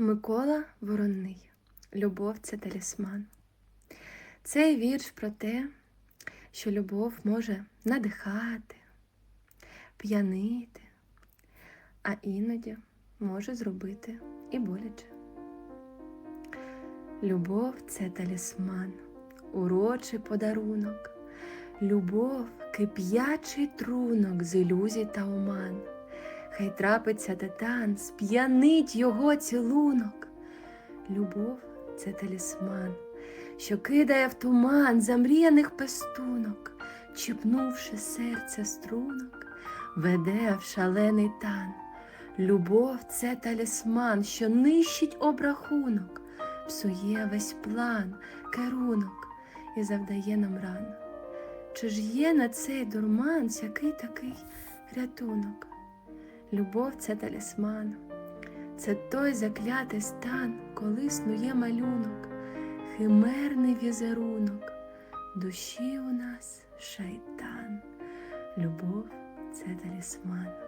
Микола Воронний. Любов це талісман. Цей вірш про те, що любов може надихати, п'янити, а іноді може зробити і боляче. Любов це талісман, урочий подарунок. Любов кип'ячий трунок з ілюзій та оман. Хай трапиться титан, сп'янить його цілунок. Любов це талісман, що кидає в туман замріяних пестунок, чіпнувши серце струнок, веде в шалений тан. Любов це талісман, що нищить обрахунок, псує весь план, керунок і завдає нам ран. Чи ж є на цей дурман який такий рятунок? Любов це талісман, це той заклятий стан, коли снує малюнок, химерний візерунок, душі у нас шайтан. Любов це талісман.